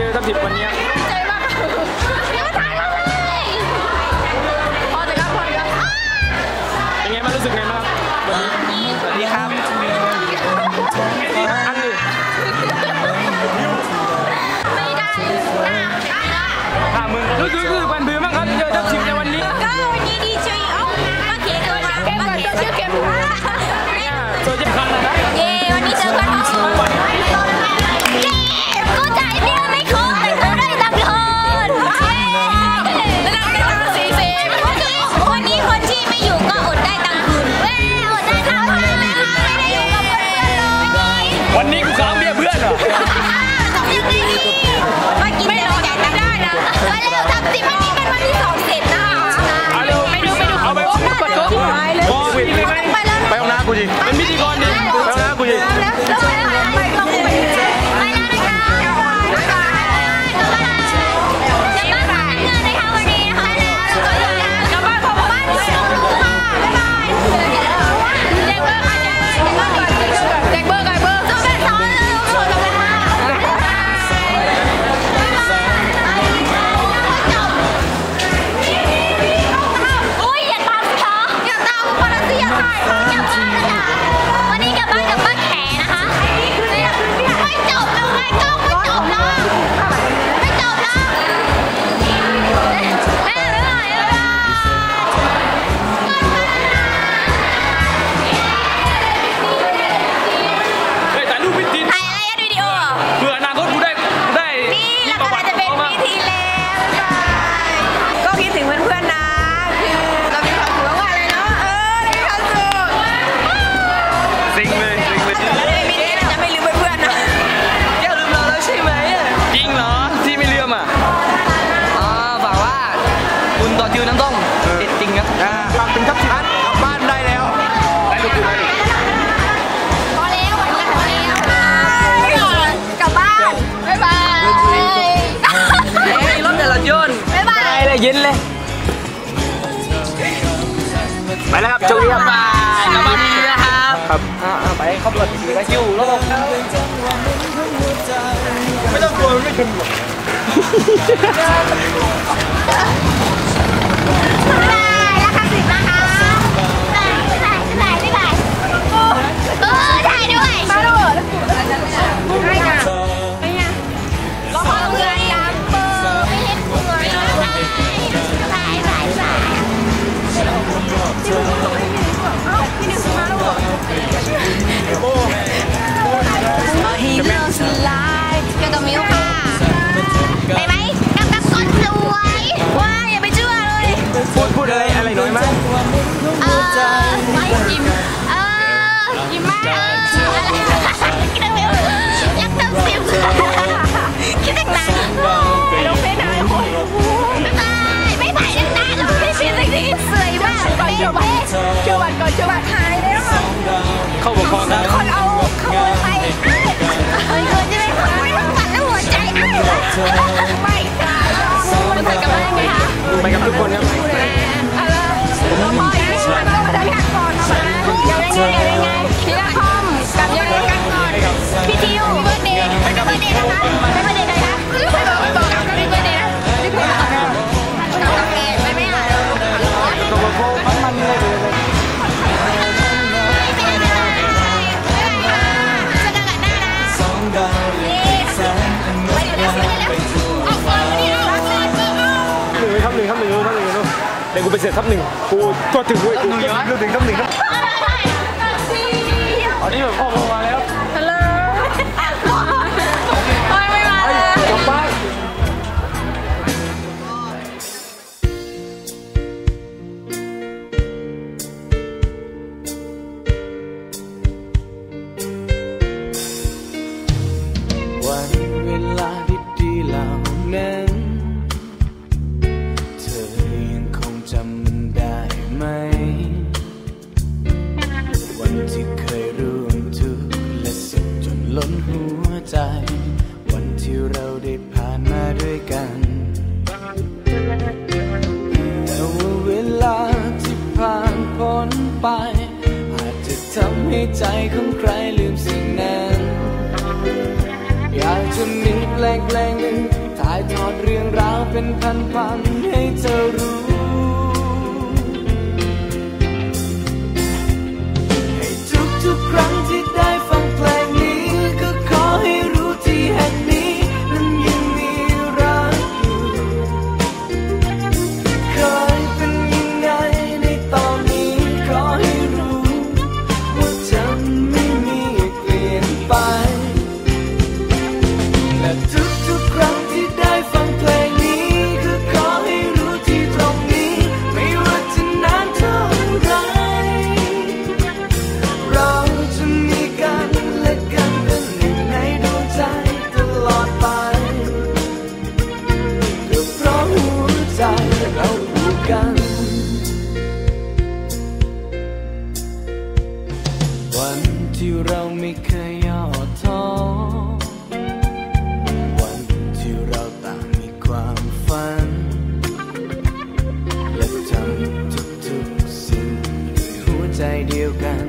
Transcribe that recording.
เจอทั้งสิบวันนี้ดีใจมากยังไม่ถ่าเลยพอแต่ก็พอยังไงบ้างรู้สึกไงบ้างวันนี้สวัสดีครับอันหนึ่งไม่ได้ค่มึงรู้สึกรู้สึกบันเบือบ้งครัเจอกับสิบในวันนี้ก็วันนี้ดีใจอียตัวเกมก่อนตัวเชื่อเกมโเชียลคันนะเย้วันนี้เจอเนขอ ย็นเลย ไปแล้วครับโชคดีครับกลับบ้ดีนะครับครับไปขับรถไปชิวแล้วไม่ต้องกลัวไม่ชนหรอก light. Cada um ไปกันไปกับทุกคนครับูไปเสียทับหนึ่งกูก็ถึงเว้ยกูถึงทับหนึ่งครับอันนี้แบบพ่อมาแล้ว vale กัน วันที่เราไม่เคยย่อท้อวันที่เราต่างมีความฝัน และทำทุกๆสิ่งดยหัวใจเดียวกัน